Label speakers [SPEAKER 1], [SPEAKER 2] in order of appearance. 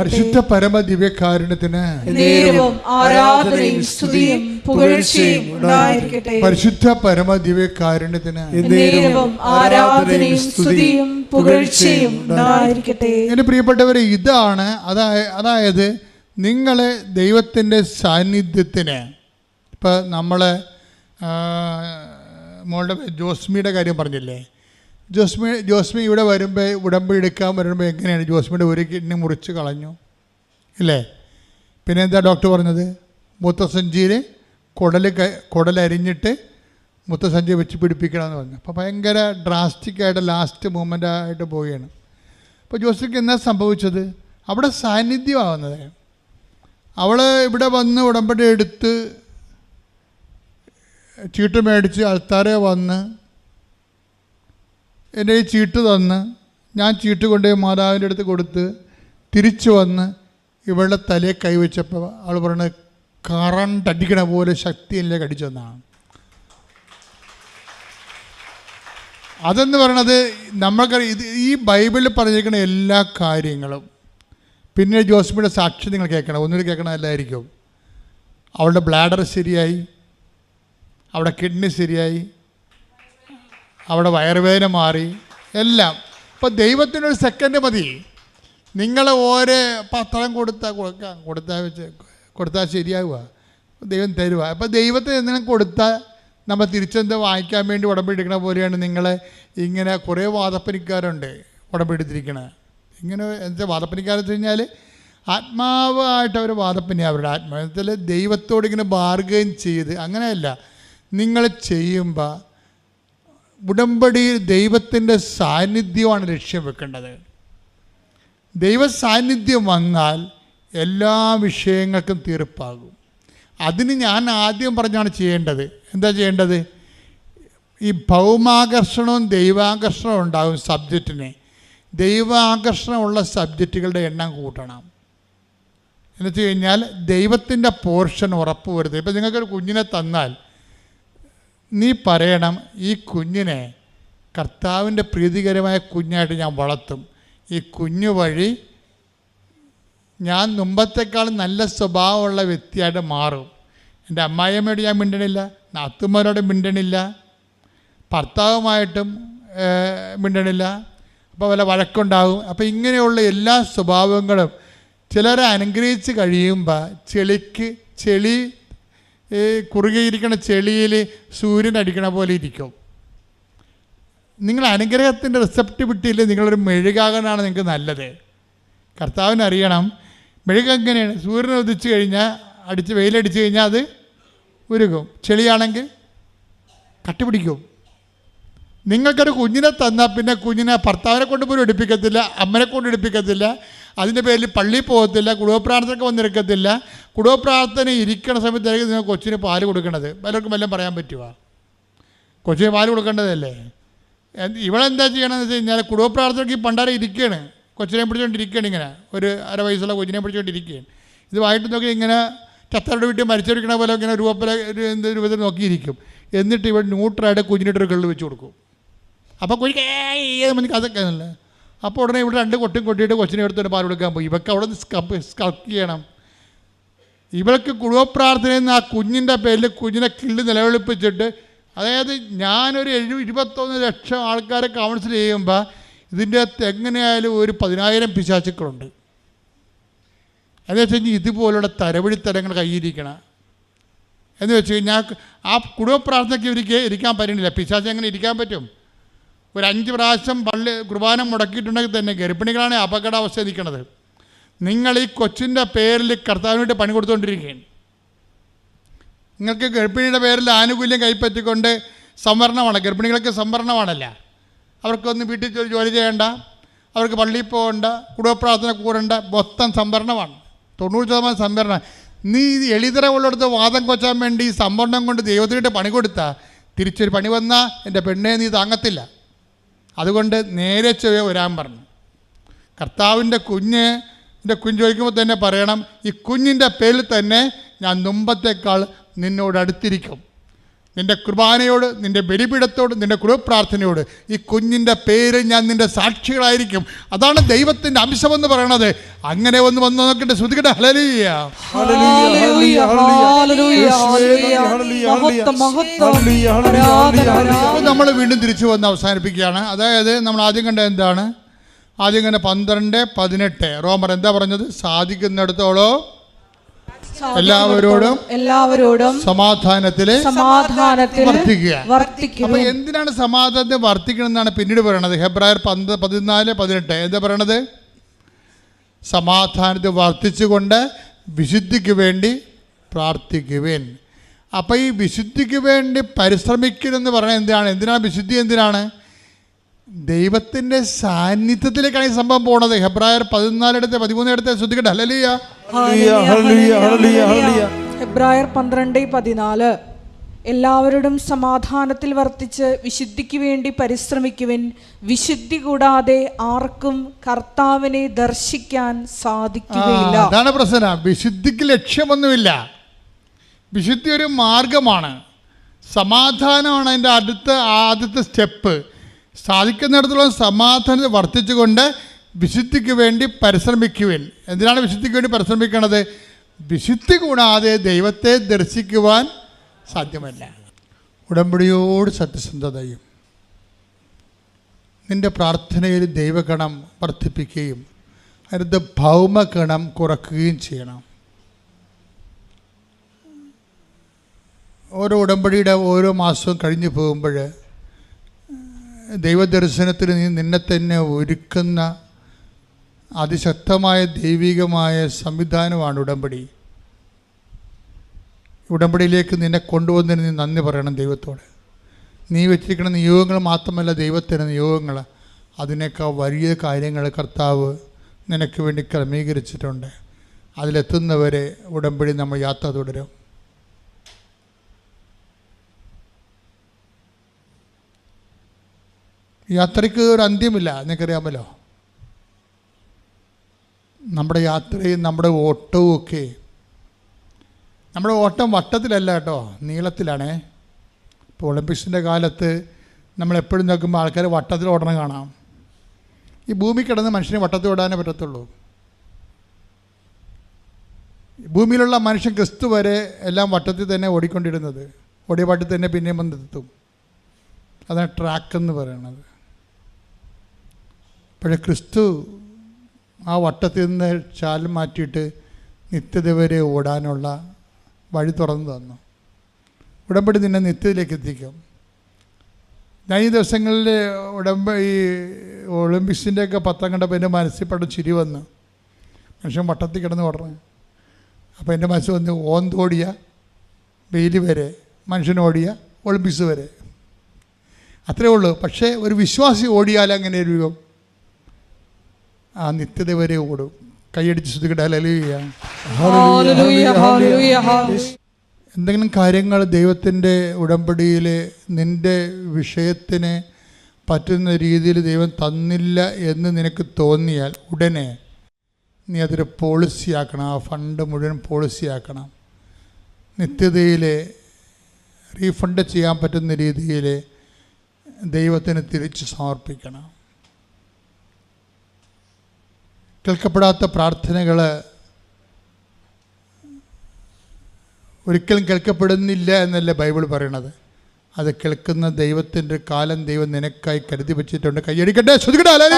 [SPEAKER 1] പരിശുദ്ധ പരമ ദിവ്യകാരുണ്യത്തിന്
[SPEAKER 2] ആരാധനയും സ്തുതിയും പുകഴ്ചയും ഉണ്ടായിരിക്കട്ടെ.
[SPEAKER 1] പരിശുദ്ധ പരമ ദിവ്യകാരുണ്യത്തിന്
[SPEAKER 2] ആരാധനയും സ്തുതിയും പുകഴ്ചയും ഉണ്ടായിരിക്കട്ടെ.
[SPEAKER 1] എന്റെ പ്രിയപ്പെട്ടവരെ ഇതാണ് അതായ അതായത് നിങ്ങളെ ദൈവത്തിന്റെ സാന്നിധ്യത്തിന്. ഇപ്പം നമ്മൾ മോളുടെ ജോസ്മിയുടെ കാര്യം പറഞ്ഞില്ലേ? ജോസ്മി ജോസ്മി ഇവിടെ വരുമ്പോൾ ഉടമ്പ് എടുക്കാൻ വരുമ്പോൾ എങ്ങനെയാണ്? ജോസ്മിയുടെ ഒരു കിഡ്നി മുറിച്ച് കളഞ്ഞു. ഇല്ലേ? പിന്നെ എന്താ ഡോക്ടർ പറഞ്ഞത്? മുത്തസഞ്ചിയിൽ കുടൽ കുടലരിഞ്ഞിട്ട് മുത്തസഞ്ചി വെച്ച് പിടിപ്പിക്കണമെന്ന് പറഞ്ഞു. അപ്പോൾ ഭയങ്കര ഡ്രാസ്റ്റിക്കായിട്ട് ലാസ്റ്റ് മൂമെന്റ് ആയിട്ട് പോവുകയാണ്. അപ്പോൾ ജോസ്മിക്ക് എന്താ സംഭവിച്ചത്? അവിടെ സാന്നിധ്യമാവുന്നത്. അവൾ ഇവിടെ വന്ന് ഉടമ്പടി എടുത്ത് ചീട്ട് മേടിച്ച് അൾത്താരെ വന്ന് എന്റെ ഈ ചീട്ട് തന്ന് ഞാൻ ചീട്ട് കൊണ്ടുപോയി മാതാവിന്റെ അടുത്ത് കൊടുത്ത് തിരിച്ചു വന്ന് ഇവളുടെ തലയെ കൈവച്ചപ്പോൾ അവൾ പറയുന്നത് കറണ്ട് അടിക്കണ പോലെ ശക്തിയിലേക്ക് അടിച്ചു വന്നതാണ് അതെന്ന് പറയണത് നമ്മൾക്ക് ഇത് ഈ ബൈബിളിൽ പറഞ്ഞിരിക്കുന്ന എല്ലാ കാര്യങ്ങളും പിന്നെ ജോസ്മിയുടെ സാക്ഷി നിങ്ങൾ കേൾക്കണം. ഒന്നുകൂടി കേൾക്കണമല്ലായിരിക്കും അവളുടെ ബ്ലാഡർ ശരിയായി. അവിടെ കിഡ്നി ശരിയായി. അവിടെ വയറുവേദന മാറി എല്ലാം. ഇപ്പോൾ ദൈവത്തിനൊരു സെക്കൻഡ് മതി. നിങ്ങൾ ഓരോ പത്രം കൊടുത്താൽ കൊടുക്കാം കൊടുത്താൽ വെച്ച് കൊടുത്താൽ ശരിയാവുക. ദൈവം തരുക അപ്പോൾ ദൈവത്തിന് എന്തെങ്കിലും കൊടുത്താൽ നമ്മൾ തിരിച്ചെന്ത് വാങ്ങിക്കാൻ വേണ്ടി ഉടമ്പെടുക്കണ പോലെയാണ് നിങ്ങൾ ഇങ്ങനെ കുറേ വാദപ്പനിക്കാരുണ്ട് ഉടമ്പെടുത്തിരിക്കണത് ഇങ്ങനെ എന്താ വാദപ്പനിക്കാരെന്ന് കഴിഞ്ഞാൽ ആത്മാവായിട്ട് അവർ വാദപ്പനി അവരുടെ ആത്മാവത്തിൽ ദൈവത്തോട് ഇങ്ങനെ ബാർഗൈൻ ചെയ്ത് അങ്ങനെയല്ല. നിങ്ങൾ ചെയ്യുമ്പോൾ ഉടമ്പടിയിൽ ദൈവത്തിന്റെ സാന്നിധ്യമാണ് ലക്ഷ്യം വെക്കേണ്ടത്. ദൈവ സാന്നിധ്യം വന്നാൽ എല്ലാ വിഷയങ്ങൾക്കും തീർപ്പാകും. അതിന് ഞാൻ ആദ്യം പറഞ്ഞാണ് ചെയ്യേണ്ടത്. എന്താ ചെയ്യേണ്ടത്? ഈ ഭൗമാകർഷണവും ദൈവാകർഷണവും ഉണ്ടാകും സബ്ജക്റ്റിന്. ദൈവാകർഷണമുള്ള സബ്ജക്റ്റുകളുടെ എണ്ണം കൂട്ടണം. എന്ന് വെച്ച് കഴിഞ്ഞാൽ ദൈവത്തിന്റെ പോർഷൻ ഉറപ്പ് വരുത്തുക ഇപ്പം നിങ്ങൾക്കൊരു കുഞ്ഞിനെ തന്നാൽ നീ പറയണം ഈ കുഞ്ഞിനെ കർത്താവിന്റെ പ്രീതികരമായ കുഞ്ഞായിട്ട് ഞാൻ വളർത്തും. ഈ കുഞ്ഞു വഴി ഞാൻ മുമ്പത്തേക്കാൾ നല്ല സ്വഭാവമുള്ള വ്യക്തിയായിട്ട് മാറും. എന്റെ അമ്മായിയമ്മയോട് ഞാൻ മിണ്ടണില്ല നാത്തുമാരോട് മിണ്ടണില്ല ഭർത്താവുമായിട്ടും മിണ്ടണില്ല. അപ്പോൾ വല്ല വഴക്കുണ്ടാകും. അപ്പോൾ ഇങ്ങനെയുള്ള എല്ലാ സ്വഭാവങ്ങളും ചിലരെ അനുഗ്രഹിച്ച് കഴിയുമ്പോൾ ചെളിക്ക് ചെളി ഈ കുറുകിയിരിക്കുന്ന ചെളിയിൽ സൂര്യൻ അടിക്കണ പോലെ ഇരിക്കും. നിങ്ങൾ അനുഗ്രഹത്തിന്റെ റിസപ്റ്റിവിറ്റിയിൽ നിങ്ങളൊരു മെഴുകാകനാണ് നിങ്ങൾക്ക് നല്ലത്. കർത്താവിന് അറിയണം. എങ്ങനെയാണ്? സൂര്യൻ ഉദിച്ചു കഴിഞ്ഞാൽ അടിച്ച് വെയിലടിച്ച് കഴിഞ്ഞാൽ അത് ഉരുകും. ചെളിയാണെങ്കിൽ കട്ടിപിടിക്കും നിങ്ങൾക്കൊരു കുഞ്ഞിനെ തന്നാൽ പിന്നെ കുഞ്ഞിനെ ഭർത്താവിനെ കൊണ്ട് പോലും എടുപ്പിക്കത്തില്ല അമ്മനെ കൊണ്ട് എടുപ്പിക്കത്തില്ല. അതിന്റെ പേരിൽ പള്ളിയിൽ പോകത്തില്ല കുടുംബപ്രാർത്ഥനയ്ക്ക് വന്നിരിക്കത്തില്ല. കുടുംബപ്രാർത്ഥന ഇരിക്കണ സമയത്തായിരിക്കും നിങ്ങൾ കൊച്ചിന് പാൽ കൊടുക്കണത്. പലർക്കും വല്ലതും പറയാൻ പറ്റുമോ കൊച്ചിന് പാൽ കൊടുക്കേണ്ടതല്ലേ? എന്ത് ഇവളെന്താ ചെയ്യണമെന്ന് വെച്ച് കഴിഞ്ഞാൽ കുടുംബപ്രാർത്ഥനയ്ക്ക് പണ്ടാരം ഇരിക്കുകയാണ് കൊച്ചിനെ പിടിച്ചുകൊണ്ടിരിക്കുകയാണ് ഇങ്ങനെ. ഒരു അര വയസ്സുള്ള കൊച്ചിനെ പിടിച്ചുകൊണ്ടിരിക്കുകയാണ് ഇത് വായിട്ട് നോക്കി ഇങ്ങനെ ചത്തരുടെ വീട്ടിൽ മരിച്ചെടുക്കണ പോലെ ഇങ്ങനെ ഒരു എന്ത് രൂപത്തിൽ നോക്കിയിരിക്കും. എന്നിട്ട് ഇവൾ ന്യൂട്രായിട്ട് കുഞ്ഞിനിട്ടൊരു കള്ള് വെച്ച് കൊടുക്കും. അപ്പോൾ കുഞ്ഞിക്ക് ഏയ് മണിക്ക് അതൊക്കെ അപ്പോൾ ഉടനെ ഇവിടെ രണ്ട് കൊട്ടും കൊട്ടിയിട്ട് കൊച്ചിനെ എടുത്തിട്ട് പാൽ കൊടുക്കാൻ പോയി. ഇവക്ക് അവിടെ നിന്ന് സ്കൾക്ക് ചെയ്യണം. ഇവൾക്ക് കുടുംബപ്രാർത്ഥനയിൽ നിന്ന് ആ കുഞ്ഞിന്റെ പേരിൽ കുഞ്ഞിനെ കിള്ളി നിലവിളിപ്പിച്ചിട്ട് അതായത് ഞാനൊരു എഴു ഇരുപത്തൊന്ന് ലക്ഷം ആൾക്കാരെ കൗൺസിൽ ചെയ്യുമ്പോൾ ഇതിന്റെ അകത്ത് എങ്ങനെയായാലും ഒരു പതിനായിരം പിശാചുക്കളുണ്ട്. എന്ന് വെച്ച് കഴിഞ്ഞാൽ ഇതുപോലുള്ള തരവഴിത്തരങ്ങൾ കയ്യിരിക്കണം എന്ന് വെച്ച് കഴിഞ്ഞാൽ ആ കുടുംബ പ്രാർത്ഥനയ്ക്ക് ഇവർക്ക് ഇരിക്കാൻ പറ്റുന്നില്ല പിശാച്ച് എങ്ങനെ ഇരിക്കാൻ പറ്റും? ഒരു അഞ്ച് പ്രാവശ്യം പള്ളി കുർബാന മുടക്കിയിട്ടുണ്ടെങ്കിൽ തന്നെ ഗർഭിണികളാണ് അപകടാവസ്ഥ നിൽക്കുന്നത് നിങ്ങൾ ഈ കൊച്ചിന്റെ പേരിൽ കർത്താവിനായിട്ട് പണി കൊടുത്തുകൊണ്ടിരിക്കുകയാണ്. നിങ്ങൾക്ക് ഗർഭിണിയുടെ പേരിൽ ആനുകൂല്യം കൈപ്പറ്റിക്കൊണ്ട് സംവരണമാണ്. ഗർഭിണികൾക്ക് സംവരണമാണല്ല. അവർക്കൊന്നും വീട്ടിൽ ജോലി- ചെയ്യേണ്ട. അവർക്ക് പള്ളിയിൽ പോകണ്ട. കുടുംബപ്രാർത്ഥന കൂടേണ്ട. മൊത്തം സംവരണമാണ്. തൊണ്ണൂറ് ശതമാനം സംവരണം. നീ എളിതര ഉള്ളിടത്ത് വാദം കൊച്ചാൻ വേണ്ടി സംവരണം കൊണ്ട് ദൈവത്തിനായിട്ട് പണി കൊടുത്താൽ തിരിച്ചൊരു പണി വന്നാൽ എന്റെ പെണ്ണേ നീ താങ്ങത്തില്ല. അതുകൊണ്ട് നേരെ ചെവ്വേ വരാൻ പറഞ്ഞു. കർത്താവിന്റെ കുഞ്ഞ് എന്റെ കുഞ്ഞ് ചോദിക്കുമ്പോൾ തന്നെ പറയണം ഈ കുഞ്ഞിന്റെ പേരിൽ തന്നെ ഞാൻ മുമ്പത്തേക്കാൾ നിന്നോട് അടുത്തിരിക്കും. നിന്റെ കുർബാനയോട് നിന്റെ ബലിപീഠത്തോട് നിന്റെ കുറുപ്രാർത്ഥനയോട് ഈ കുഞ്ഞിന്റെ പേര് ഞാൻ നിന്റെ സാക്ഷികളായിരിക്കും. അതാണ് ദൈവത്തിന്റെ അംശമെന്ന് പറയണത്. അങ്ങനെ ഒന്ന് വന്ന് നോക്കട്ടെ ശ്രുതികട്ടെ ഹലലിയ നമ്മൾ വീണ്ടും തിരിച്ചു വന്ന് അവസാനിപ്പിക്കുകയാണ്. അതായത് നമ്മൾ ആദ്യം കണ്ട എന്താണ്? ആദ്യം കണ്ട പന്ത്രണ്ട് പതിനെട്ട്. റോമർ എന്താ പറഞ്ഞത്? സാധിക്കുന്നിടത്തോളം എല്ലാവരോടും
[SPEAKER 2] എല്ലാവരോടും
[SPEAKER 1] സമാധാനത്തിൽ
[SPEAKER 2] സമാധാനത്തിൽ വർത്തിക്കുക.
[SPEAKER 1] അപ്പൊ എന്തിനാണ് സമാധാനത്തെ എന്നാണ് പിന്നീട് പറയണത്? ഹെബ്രായർ പന്ത് പതിനാല് പതിനെട്ട്. എന്താ പറയണത്? സമാധാനത്തെ വർദ്ധിച്ചുകൊണ്ട് വിശുദ്ധിക്ക് വേണ്ടി പ്രാർത്ഥിക്കുവേൻ. അപ്പോൾ ഈ വിശുദ്ധിക്ക് വേണ്ടി പരിശ്രമിക്കണമെന്ന് പറഞ്ഞാൽ എന്തിനാണ്? എന്തിനാണ് വിശുദ്ധി എന്തിനാണ്? ദൈവത്തിന്റെ സാന്നിധ്യത്തിലേക്കാണ് ഈ സംഭവം പോണത്. ഹെബ്രായർ പതിനാലിടത്തെ പതിമൂന്നിടത്തെ ശ്രദ്ധിക്കട്ടെ. Hallelujah
[SPEAKER 3] hallelujah, hallelujah, hallelujah, hallelujah.
[SPEAKER 2] ഹെബ്രായർ പന്ത്രണ്ട് പതിനാല്. എല്ലാവരോടും സമാധാനത്തിൽ വർത്തിച്ച് വിശുദ്ധിക്ക് വേണ്ടി പരിശ്രമിക്കുവിൻ. വിശുദ്ധി കൂടാതെ ആർക്കും കർത്താവിനെ ദർശിക്കാൻ സാധിക്കുകയില്ല.
[SPEAKER 1] അതാണ് പ്രശ്നം. വിശുദ്ധിക്ക് ലക്ഷ്യമൊന്നുമില്ല. വിശുദ്ധി ഒരു മാർഗമാണ്. സമാധാനമാണ് അതിന്റെ അടുത്ത ആദ്യത്തെ സ്റ്റെപ്പ്. സാധിക്കുന്നിടത്തോളം സമാധാനം വർദ്ധിച്ചുകൊണ്ട് വിശുദ്ധിക്ക് വേണ്ടി പരിശ്രമിക്കുവിൻ. എന്തിനാണ് വിശുദ്ധിക്ക് വേണ്ടി പരിശ്രമിക്കുന്നത് വിശുദ്ധി കൂടാതെ ദൈവത്തെ ദർശിക്കുവാൻ സാധ്യമല്ല. ഉടമ്പടിയോട് സത്യസന്ധതയും നിന്റെ പ്രാർത്ഥനയിൽ ദൈവഗണം വർദ്ധിപ്പിക്കുകയും അതിനകത്ത് ഭൗമഗണം കുറയ്ക്കുകയും ചെയ്യണം. ഓരോ ഉടമ്പടിയുടെ ഓരോ മാസവും കഴിഞ്ഞു പോകുമ്പോൾ ദൈവദർശനത്തിന് നീ നിന്നെ തന്നെ ഒരുക്കുന്ന അതിശക്തമായ ദൈവികമായ സംവിധാനമാണ് ഉടമ്പടി. ഉടമ്പടിയിലേക്ക് നിന്നെ കൊണ്ടുവന്നതിന് നീ നന്ദി പറയണം ദൈവത്തോട്. നീ വെച്ചിരിക്കുന്ന നിയോഗങ്ങൾ മാത്രമല്ല ദൈവത്തിന് നിയോഗങ്ങൾ. അതിനേക്കാൾ വലിയ കാര്യങ്ങൾ കർത്താവ് നിനക്ക് വേണ്ടി ക്രമീകരിച്ചിട്ടുണ്ട്. അതിലെത്തുന്നവരെ ഉടമ്പടി നമ്മൾ യാത്ര തുടരും. യാത്രയ്ക്ക് ഒരു അന്ത്യമില്ല നിങ്ങൾക്കറിയാമല്ലോ നമ്മുടെ യാത്രയും നമ്മുടെ ഓട്ടവും ഒക്കെ നമ്മുടെ ഓട്ടം വട്ടത്തിലല്ല കേട്ടോ നീളത്തിലാണേ. ഇപ്പോൾ ഒളിമ്പിക്സിന്റെ കാലത്ത് നമ്മൾ എപ്പോഴും നോക്കുമ്പോൾ ആൾക്കാർ വട്ടത്തിൽ ഓടണം കാണാം. ഈ ഭൂമി കിടന്ന് മനുഷ്യന് വട്ടത്തിൽ ഓടാനേ പറ്റത്തുള്ളൂ. ഭൂമിയിലുള്ള മനുഷ്യൻ ക്രിസ്തു വരെ എല്ലാം വട്ടത്തിൽ തന്നെ ഓടിക്കൊണ്ടിരുന്നത്. ഓടിയ പാട്ടിൽ തന്നെ പിന്നെയും വന്നെത്തും. അതാണ് ട്രാക്ക് എന്ന് പറയുന്നത്. പക്ഷേ ക്രിസ്തു ആ വട്ടത്തിൽ നിന്ന് ചാലും മാറ്റിയിട്ട് നിത്യത വരെ ഓടാനുള്ള വഴി തുറന്നു തന്നു. ഉടമ്പടി നിന്നെ നിത്യത്തിലേക്ക് എത്തിക്കും. ഞാൻ ഈ ദിവസങ്ങളിൽ ഉടമ്പ ഈ ഒളിമ്പിക്സിന്റെയൊക്കെ പത്രം കണ്ടപ്പോൾ എന്റെ മനസ്സിൽ പെട്ട ചിരി വന്നു. മനുഷ്യൻ വട്ടത്തിൽ കിടന്ന് ഓടണം അപ്പോൾ എന്റെ മനസ്സിൽ വന്ന് ഓന്തോടിയ വെയിൽ വരെ മനുഷ്യൻ ഓടിയ ഒളിമ്പിക്സ് വരെ. അത്രേ ഉള്ളൂ. പക്ഷേ ഒരു വിശ്വാസി ഓടിയാൽ അങ്ങനെ ഒരു ആ നിത്യത വരെ ഓടും. കൈയടിച്ച് ശ്രദ്ധിക്കട്ടെ. ഹല്ലേലൂയ. എന്തെങ്കിലും കാര്യങ്ങൾ ദൈവത്തിന്റെ ഉടമ്പടിയിൽ നിന്റെ വിഷയത്തിന് പറ്റുന്ന രീതിയിൽ ദൈവം തന്നില്ല എന്ന് നിനക്ക് തോന്നിയാൽ ഉടനെ നീ അതൊരു പോളിസി ആക്കണം ആ ഫണ്ട് മുഴുവൻ പോളിസി ആക്കണം നിത്യതയിൽ റീഫണ്ട് ചെയ്യാൻ പറ്റുന്ന രീതിയിൽ ദൈവത്തിന് തിരിച്ച് സമർപ്പിക്കണം. കേൾക്കപ്പെടാത്ത പ്രാർത്ഥനകൾ ഒരിക്കലും കേൾക്കപ്പെടുന്നില്ല എന്നല്ല ബൈബിൾ പറയണത്? അത് കേൾക്കുന്ന ദൈവത്തിന്റെ കാലം ദൈവം നിനക്കായി കരുതി വെച്ചിട്ടുണ്ട്. കൈയടിക്കട്ടെ ശ്രുതിക്കട്ടെ